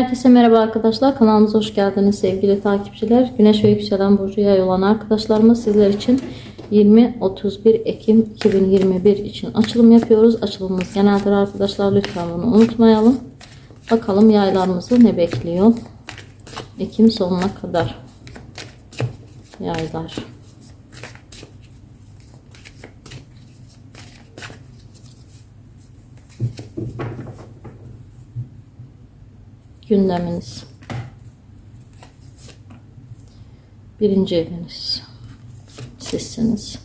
Herkese merhaba arkadaşlar. Kanalımıza hoş geldiniz sevgili takipçiler. Güneş ve yükselen burcu yay olan arkadaşlarımız sizler için 20-31 Ekim 2021 için açılım yapıyoruz. Açılımımız geneldir arkadaşlar. Lütfen bunu unutmayalım. Bakalım yaylarımızı ne bekliyor. Ekim sonuna kadar yaylar. Gündeminiz. Birinci eviniz sizsiniz.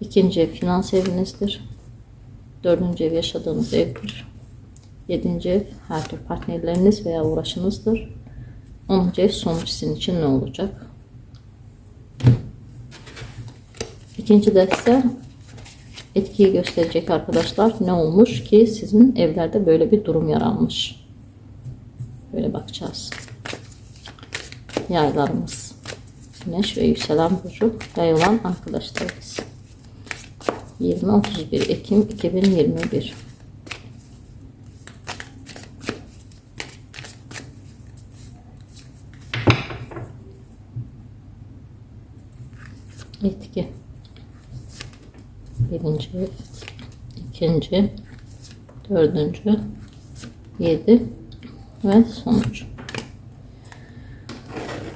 İkinci ev finans evinizdir. Dördüncü ev yaşadığınız evdir. Yedinci ev her tür partnerleriniz veya uğraşınızdır. Onuncu ev sonuç sizin için ne olacak? İkinci deste etkiyi gösterecek arkadaşlar. Ne olmuş ki sizin evlerde böyle bir durum yaranmış. Böyle bakacağız. Yaylarımız. Güneş ve yükselen burcu yay olan arkadaşlarımız. 20-31 Ekim 2021 etki birinci ikinci dördüncü yedi ve sonuç.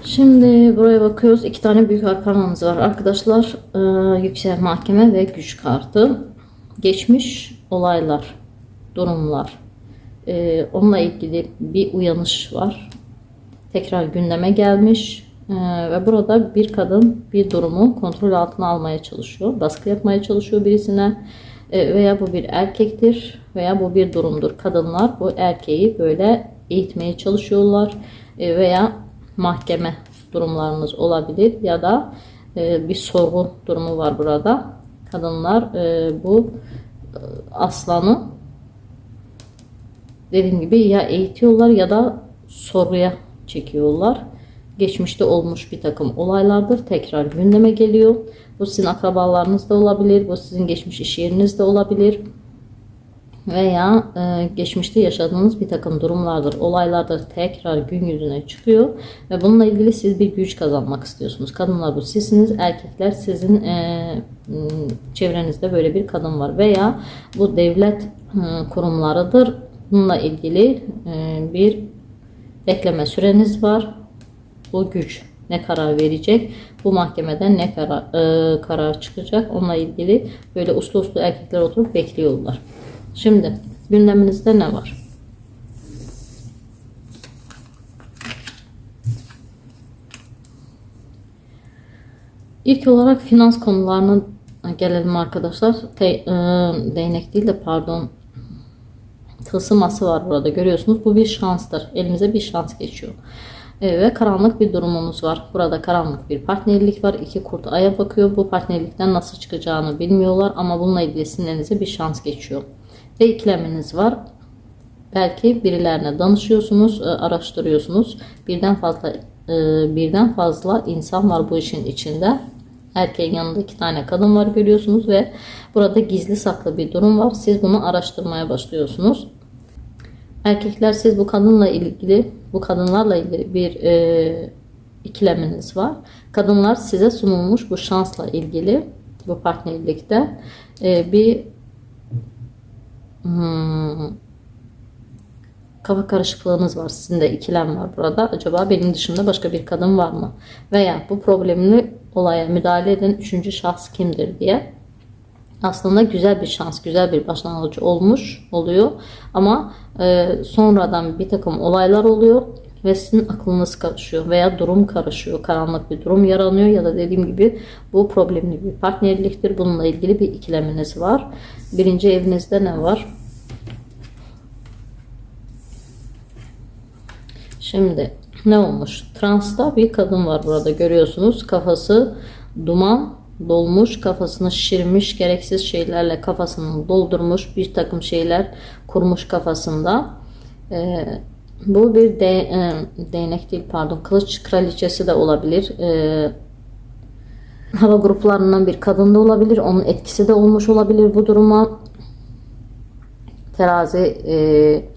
Şimdi buraya bakıyoruz. İki tane büyük arkanamız var. Arkadaşlar e, yüksek mahkeme ve güç kartı. Geçmiş olaylar, durumlar. E, onunla ilgili bir uyanış var. Tekrar gündeme gelmiş. E, ve burada bir kadın bir durumu kontrol altına almaya çalışıyor. Baskı yapmaya çalışıyor birisine. E, veya bu bir erkektir veya bu bir durumdur. Kadınlar bu erkeği böyle eğitmeye çalışıyorlar e, veya mahkeme durumlarınız olabilir ya da e, bir sorgu durumu var burada. Kadınlar e, bu aslanı dediğim gibi ya eğitiyorlar ya da soruya çekiyorlar. Geçmişte olmuş bir takım olaylardır. Tekrar gündeme geliyor. Bu sizin akrabalarınızda olabilir. Bu sizin geçmiş iş yerinizde olabilir veya e, geçmişte yaşadığınız bir takım durumlardır, olaylardır tekrar gün yüzüne çıkıyor ve bununla ilgili siz bir güç kazanmak istiyorsunuz. Kadınlar bu sizsiniz, erkekler sizin e, çevrenizde böyle bir kadın var veya bu devlet e, kurumlarıdır. Bununla ilgili e, bir bekleme süreniz var. Bu güç ne karar verecek? Bu mahkemeden ne karar, e, karar çıkacak? Onunla ilgili böyle uslu uslu erkekler oturup bekliyorlar. Şimdi gündeminizde ne var? İlk olarak finans konularına gelelim arkadaşlar. Te, e, değnek değil de pardon tılsıması var burada görüyorsunuz. Bu bir şanstır. Elimize bir şans geçiyor. E, ve karanlık bir durumumuz var. Burada karanlık bir partnerlik var. İki kurt aya bakıyor. Bu partnerlikten nasıl çıkacağını bilmiyorlar ama bununla ilgili sinirinize bir şans geçiyor ve ikleminiz var. Belki birilerine danışıyorsunuz, e, araştırıyorsunuz. Birden fazla e, birden fazla insan var bu işin içinde. Erkeğin yanında iki tane kadın var görüyorsunuz ve burada gizli saklı bir durum var. Siz bunu araştırmaya başlıyorsunuz. Erkekler siz bu kadınla ilgili, bu kadınlarla ilgili bir e, ikileminiz var. Kadınlar size sunulmuş bu şansla ilgili bu partnerlikte e, bir Hmm. Kafa karışıklığınız var. Sizin de ikilem var burada. Acaba benim dışında başka bir kadın var mı? Veya bu problemli olaya müdahale eden üçüncü şahıs kimdir diye. Aslında güzel bir şans, güzel bir başlangıç olmuş oluyor. Ama e, sonradan bir takım olaylar oluyor ve sizin aklınız karışıyor veya durum karışıyor. Karanlık bir durum yaranıyor ya da dediğim gibi bu problemli bir partnerliktir. Bununla ilgili bir ikileminiz var. Birinci evinizde ne var? Şimdi ne olmuş? Transta bir kadın var burada görüyorsunuz. Kafası duman dolmuş, kafasını şişirmiş, gereksiz şeylerle kafasını doldurmuş, bir takım şeyler kurmuş kafasında. Ee, bu bir de, e, değnek değil pardon kılıç kraliçesi de olabilir. E, hava gruplarından bir kadın da olabilir. Onun etkisi de olmuş olabilir bu duruma. Terazi e,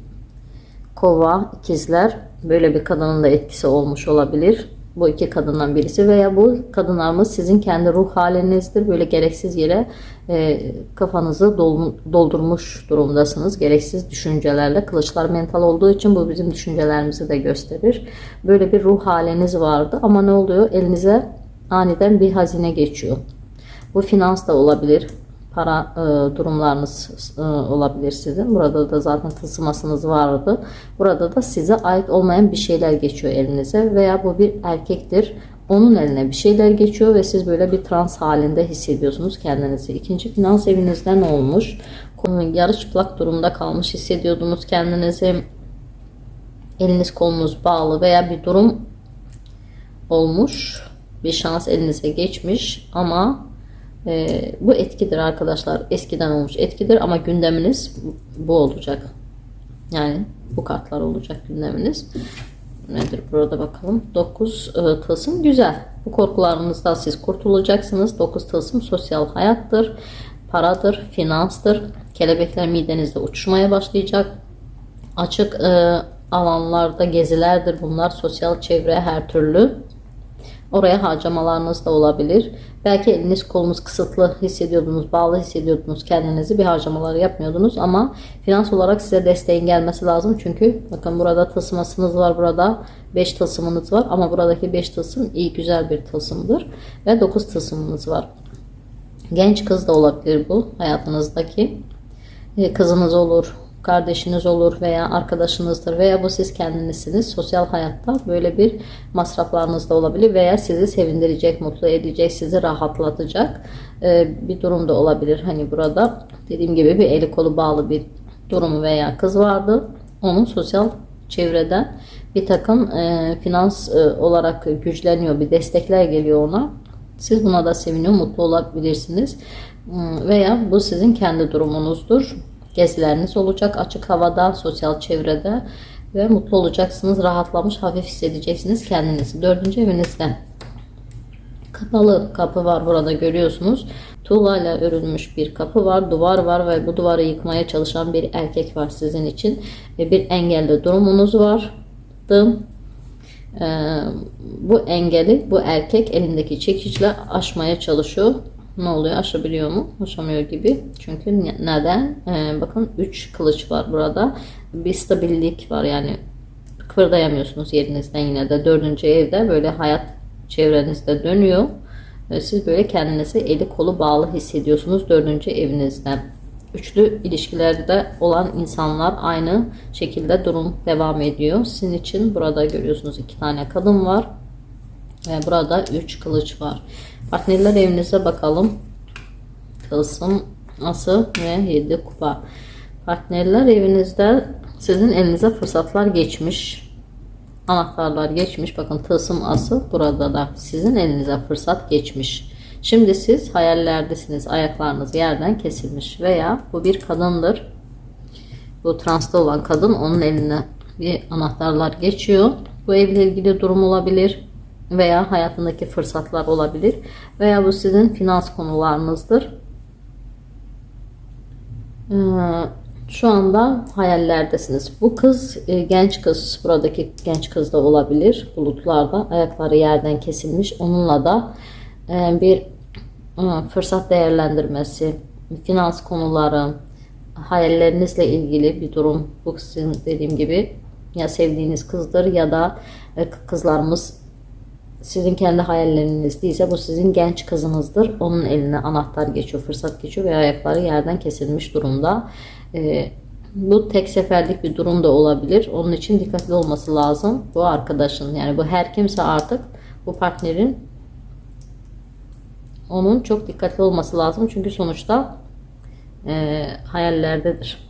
kova, ikizler böyle bir kadının da etkisi olmuş olabilir. Bu iki kadından birisi veya bu kadınlarımız sizin kendi ruh halinizdir. Böyle gereksiz yere e, kafanızı dol- doldurmuş durumdasınız. Gereksiz düşüncelerle. Kılıçlar mental olduğu için bu bizim düşüncelerimizi de gösterir. Böyle bir ruh haliniz vardı ama ne oluyor? Elinize aniden bir hazine geçiyor. Bu finans da olabilir. Para e, durumlarınız e, olabilir sizin. Burada da zaten tılsımasınız vardı. Burada da size ait olmayan bir şeyler geçiyor elinize veya bu bir erkektir. Onun eline bir şeyler geçiyor ve siz böyle bir trans halinde hissediyorsunuz kendinizi. İkinci finans evinizden olmuş. Yarı çıplak durumda kalmış hissediyordunuz kendinizi. Eliniz kolunuz bağlı veya bir durum olmuş. Bir şans elinize geçmiş ama e, bu etkidir arkadaşlar. Eskiden olmuş etkidir ama gündeminiz bu olacak. Yani bu kartlar olacak gündeminiz. Nedir burada bakalım. 9 e, tılsım güzel. Bu korkularınızdan siz kurtulacaksınız. 9 tılsım sosyal hayattır. Paradır, finanstır. Kelebekler midenizde uçuşmaya başlayacak. Açık e, alanlarda gezilerdir bunlar. Sosyal çevre her türlü. Oraya harcamalarınız da olabilir. Belki eliniz kolunuz kısıtlı hissediyordunuz, bağlı hissediyordunuz kendinizi. Bir harcamaları yapmıyordunuz ama finans olarak size desteğin gelmesi lazım. Çünkü bakın burada tılsımasınız var, burada 5 tılsımınız var ama buradaki 5 tılsım iyi güzel bir tılsımdır ve 9 tılsımınız var. Genç kız da olabilir bu hayatınızdaki. E, Kızınız olur, kardeşiniz olur veya arkadaşınızdır veya bu siz kendinizsiniz. Sosyal hayatta böyle bir masraflarınız da olabilir veya sizi sevindirecek, mutlu edecek, sizi rahatlatacak e, bir durum da olabilir. Hani burada dediğim gibi bir eli kolu bağlı bir durumu veya kız vardı. Onun sosyal çevreden bir takım e, finans e, olarak güçleniyor, bir destekler geliyor ona. Siz buna da seviniyor, mutlu olabilirsiniz. Hmm, Veya bu sizin kendi durumunuzdur. Gezileriniz olacak açık havada, sosyal çevrede ve mutlu olacaksınız. Rahatlamış, hafif hissedeceksiniz kendinizi. Dördüncü evinizde kapalı kapı var burada görüyorsunuz. Tuğlayla örülmüş bir kapı var, duvar var ve bu duvarı yıkmaya çalışan bir erkek var sizin için. Ve bir engelli durumunuz vardı. Ee, bu engeli bu erkek elindeki çekiçle aşmaya çalışıyor. Ne oluyor? Aşabiliyor mu? Aşamıyor gibi. Çünkü ne- neden? Ee, bakın 3 kılıç var burada. Bir stabillik var yani kıpırdayamıyorsunuz yerinizden yine de. Dördüncü evde böyle hayat çevrenizde dönüyor. Ve siz böyle kendinizi eli kolu bağlı hissediyorsunuz dördüncü evinizde. Üçlü ilişkilerde olan insanlar aynı şekilde durum devam ediyor. Sizin için burada görüyorsunuz iki tane kadın var. Ve burada üç kılıç var. Partnerler evinize bakalım. Tılsım, ası ve yedi kupa. Partnerler evinizde sizin elinize fırsatlar geçmiş. Anahtarlar geçmiş. Bakın tılsım ası burada da sizin elinize fırsat geçmiş. Şimdi siz hayallerdesiniz. Ayaklarınız yerden kesilmiş veya bu bir kadındır. Bu transta olan kadın onun eline bir anahtarlar geçiyor. Bu evle ilgili durum olabilir veya hayatındaki fırsatlar olabilir veya bu sizin finans konularınızdır. Ee, şu anda hayallerdesiniz. Bu kız e, genç kız, buradaki genç kız da olabilir. Bulutlarda ayakları yerden kesilmiş. Onunla da e, bir e, fırsat değerlendirmesi, finans konuları, hayallerinizle ilgili bir durum. Bu sizin dediğim gibi ya sevdiğiniz kızdır ya da kızlarımız sizin kendi hayalleriniz değilse bu sizin genç kızınızdır. Onun eline anahtar geçiyor, fırsat geçiyor ve ayakları yerden kesilmiş durumda. Ee, bu tek seferlik bir durum da olabilir. Onun için dikkatli olması lazım. Bu arkadaşın yani bu her kimse artık bu partnerin onun çok dikkatli olması lazım. Çünkü sonuçta e, hayallerdedir.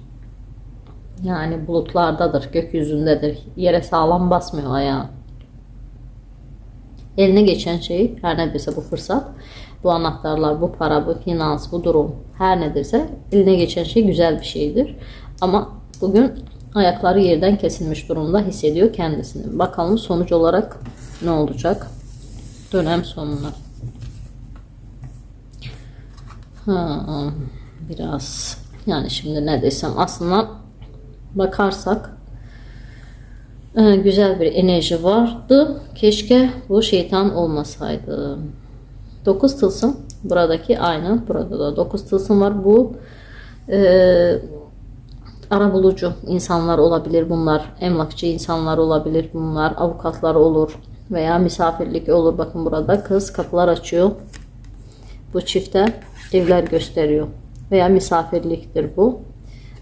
Yani bulutlardadır, gökyüzündedir. Yere sağlam basmıyor ayağı. Eline geçen şey her nedirse bu fırsat, bu anahtarlar, bu para, bu finans, bu durum her nedirse eline geçen şey güzel bir şeydir. Ama bugün ayakları yerden kesilmiş durumda hissediyor kendisini. Bakalım sonuç olarak ne olacak dönem sonuna. Ha, biraz yani şimdi ne desem aslında bakarsak güzel bir enerji vardı. Keşke bu şeytan olmasaydı. 9 tılsım buradaki aynı. Burada da 9 tılsım var. Bu e, arabulucu insanlar olabilir bunlar. Emlakçı insanlar olabilir bunlar. Avukatlar olur veya misafirlik olur. Bakın burada kız kapılar açıyor. Bu çifte evler gösteriyor. Veya misafirliktir bu.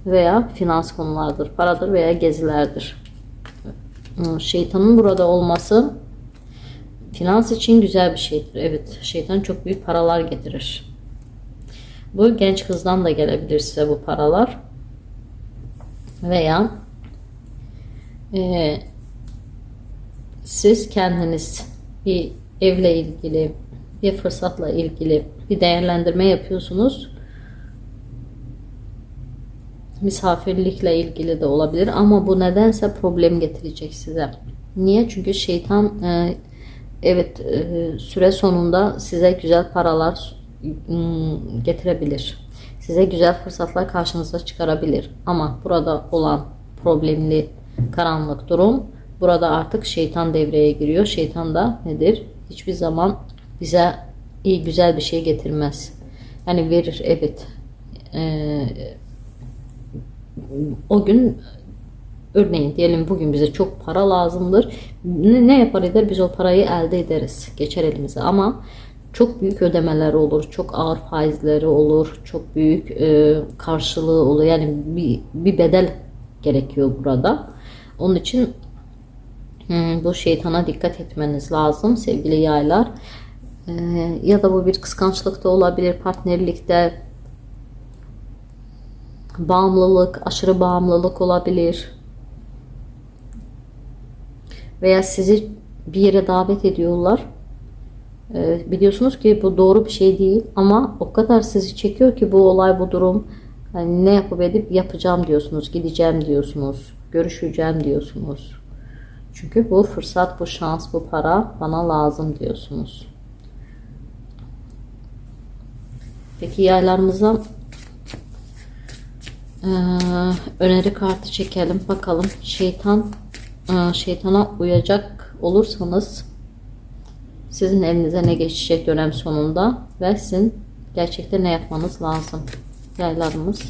Veya finans konulardır. Paradır veya gezilerdir. Hmm, Şeytanın burada olması finans için güzel bir şeydir. Evet, şeytan çok büyük paralar getirir. Bu genç kızdan da gelebilir size bu paralar. Veya eee, siz kendiniz bir evle ilgili, bir fırsatla ilgili bir değerlendirme yapıyorsunuz. Misafirlikle ilgili de olabilir ama bu nedense problem getirecek size. Niye? Çünkü şeytan e, evet e, süre sonunda size güzel paralar mm, getirebilir. Size güzel fırsatlar karşınıza çıkarabilir. Ama burada olan problemli karanlık durum burada artık şeytan devreye giriyor. Şeytan da nedir? Hiçbir zaman bize iyi güzel bir şey getirmez. Yani verir evet. Ee, o gün örneğin diyelim bugün bize çok para lazımdır. Ne, ne yapar eder? Biz o parayı elde ederiz. Geçer elimize ama çok büyük ödemeler olur, çok ağır faizleri olur, çok büyük e, karşılığı olur. Yani bir, bir bedel gerekiyor burada. Onun için Hmm, bu şeytana dikkat etmeniz lazım sevgili yaylar. Ee, ya da bu bir kıskançlık da olabilir, partnerlikte bağımlılık, aşırı bağımlılık olabilir. Veya sizi bir yere davet ediyorlar. Ee, biliyorsunuz ki bu doğru bir şey değil ama o kadar sizi çekiyor ki bu olay, bu durum hani ne yapıp edip yapacağım diyorsunuz, gideceğim diyorsunuz, görüşeceğim diyorsunuz. Çünkü bu fırsat, bu şans, bu para bana lazım diyorsunuz. Peki yaylarımıza eee, öneri kartı çekelim. Bakalım şeytan eee, şeytana uyacak olursanız sizin elinize ne geçecek dönem sonunda ve sizin gerçekten ne yapmanız lazım. Yaylarımız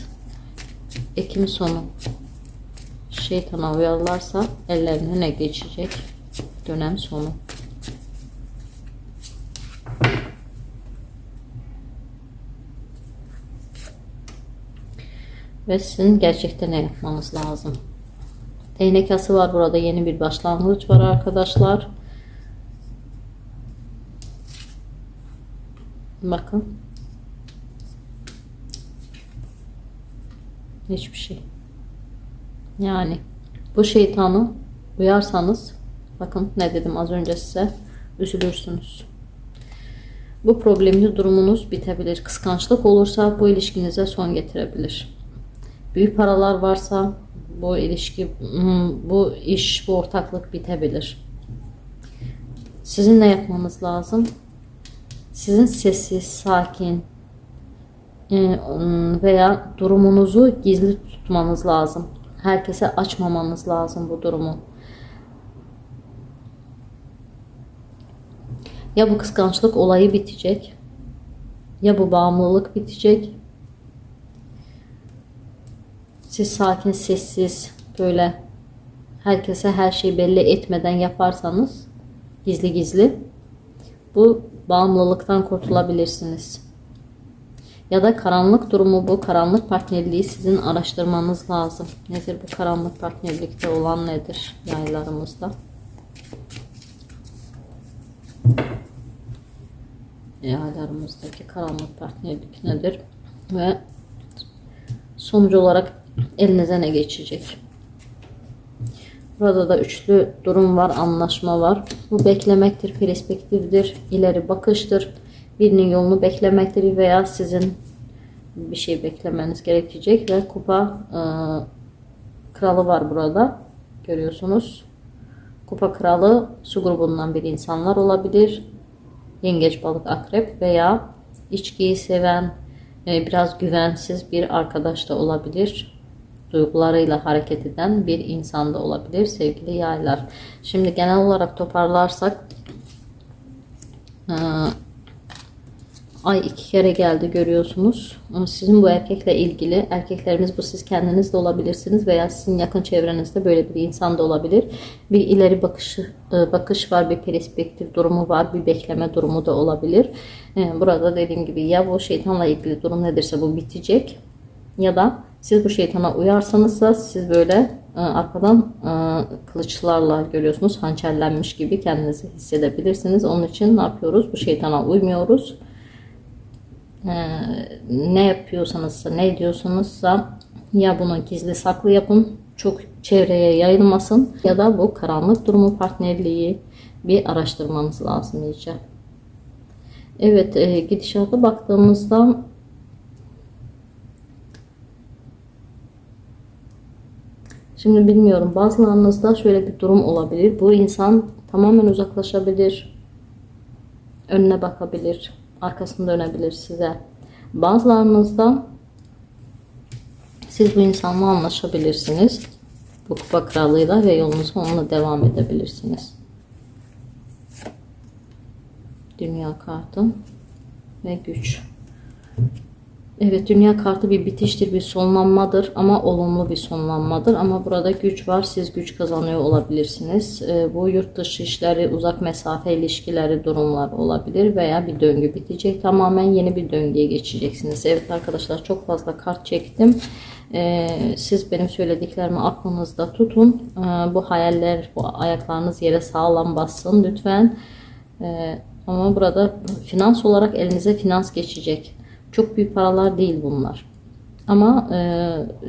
Ekim sonu şeytana uyarlarsa ellerine ne geçecek dönem sonu. Ve sizin gerçekten ne yapmanız lazım. Değnek var burada yeni bir başlangıç var arkadaşlar. Bakın. Hiçbir şey. Yani bu şeytanı uyarsanız bakın ne dedim az önce size üzülürsünüz. Bu problemli durumunuz bitebilir. Kıskançlık olursa bu ilişkinize son getirebilir. Büyük paralar varsa bu ilişki, bu iş, bu ortaklık bitebilir. Sizin ne yapmanız lazım? Sizin sessiz, sakin e, veya durumunuzu gizli tutmanız lazım. Herkese açmamanız lazım bu durumu. Ya bu kıskançlık olayı bitecek. Ya bu bağımlılık bitecek. Siz sakin, sessiz, böyle herkese her şeyi belli etmeden yaparsanız gizli gizli bu bağımlılıktan kurtulabilirsiniz. Ya da karanlık durumu bu. Karanlık partnerliği sizin araştırmanız lazım. Nedir bu karanlık partnerlikte olan nedir yaylarımızda? Yaylarımızdaki karanlık partnerlik nedir? Ve sonuç olarak elinize ne geçecek? Burada da üçlü durum var, anlaşma var. Bu beklemektir, perspektiftir, ileri bakıştır birinin yolunu beklemektir veya sizin bir şey beklemeniz gerekecek ve kupa e, kralı var burada görüyorsunuz kupa kralı su grubundan bir insanlar olabilir yengeç balık akrep veya içkiyi seven e, biraz güvensiz bir arkadaş da olabilir duygularıyla hareket eden bir insan da olabilir sevgili yaylar. Şimdi genel olarak toparlarsak Ay iki kere geldi görüyorsunuz. Sizin bu erkekle ilgili erkeklerimiz bu siz kendiniz de olabilirsiniz veya sizin yakın çevrenizde böyle bir insan da olabilir. Bir ileri bakışı e, bakış var, bir perspektif durumu var, bir bekleme durumu da olabilir. Burada dediğim gibi ya bu şeytanla ilgili durum nedirse bu bitecek ya da siz bu şeytana uyarsanız da siz böyle e, arkadan e, kılıçlarla görüyorsunuz hançerlenmiş gibi kendinizi hissedebilirsiniz. Onun için ne yapıyoruz? Bu şeytana uymuyoruz. Ee, ne yapıyorsanız ne ediyorsanızsa ya bunu gizli saklı yapın çok çevreye yayılmasın ya da bu karanlık durumu partnerliği bir araştırmanız lazım iyice. Evet e, gidişata baktığımızda şimdi bilmiyorum bazılarınızda şöyle bir durum olabilir. Bu insan tamamen uzaklaşabilir önüne bakabilir, arkasını dönebilir size. Bazılarınızda siz bu insanla anlaşabilirsiniz. Bu kupa kralıyla ve yolunuza onunla devam edebilirsiniz. Dünya kartı ve güç. Evet dünya kartı bir bitiştir, bir sonlanmadır ama olumlu bir sonlanmadır. Ama burada güç var, siz güç kazanıyor olabilirsiniz. Ee, bu yurt dışı işleri, uzak mesafe ilişkileri durumlar olabilir veya bir döngü bitecek. Tamamen yeni bir döngüye geçeceksiniz. Evet arkadaşlar çok fazla kart çektim. Ee, siz benim söylediklerimi aklınızda tutun. Ee, bu hayaller, bu ayaklarınız yere sağlam bassın lütfen. Ama burada finans olarak elinize finans geçecek. Çok büyük paralar değil bunlar. Ama e,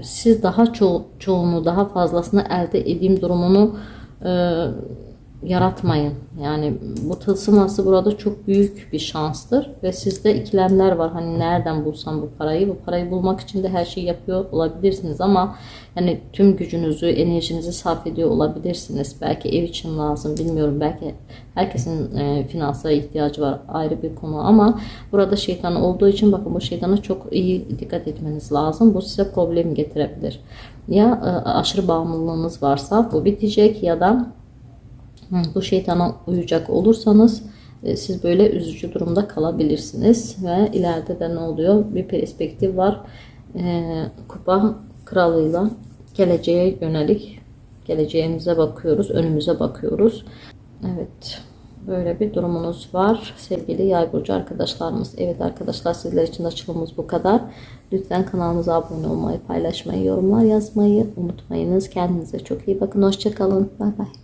siz daha ço çoğunu, daha fazlasını elde edeyim durumunu e, yaratmayın. Yani bu tılsıması burada çok büyük bir şanstır ve sizde ikilemler var. Hani nereden bulsam bu parayı? Bu parayı bulmak için de her şeyi yapıyor olabilirsiniz ama yani tüm gücünüzü, enerjinizi sarf ediyor olabilirsiniz. Belki ev için lazım, bilmiyorum. Belki herkesin e, finansal ihtiyacı var ayrı bir konu ama burada şeytan olduğu için bakın bu şeytana çok iyi dikkat etmeniz lazım. Bu size problem getirebilir. Ya e, aşırı bağımlılığınız varsa bu bitecek ya da bu şeytana uyacak olursanız e, siz böyle üzücü durumda kalabilirsiniz ve ileride de ne oluyor? Bir perspektif var. E, kupa kralıyla geleceğe yönelik geleceğimize bakıyoruz önümüze bakıyoruz. Evet böyle bir durumunuz var. Sevgili yay burcu arkadaşlarımız evet arkadaşlar sizler için açılımımız bu kadar. Lütfen kanalımıza abone olmayı paylaşmayı yorumlar yazmayı unutmayınız. Kendinize çok iyi bakın hoşçakalın bay bay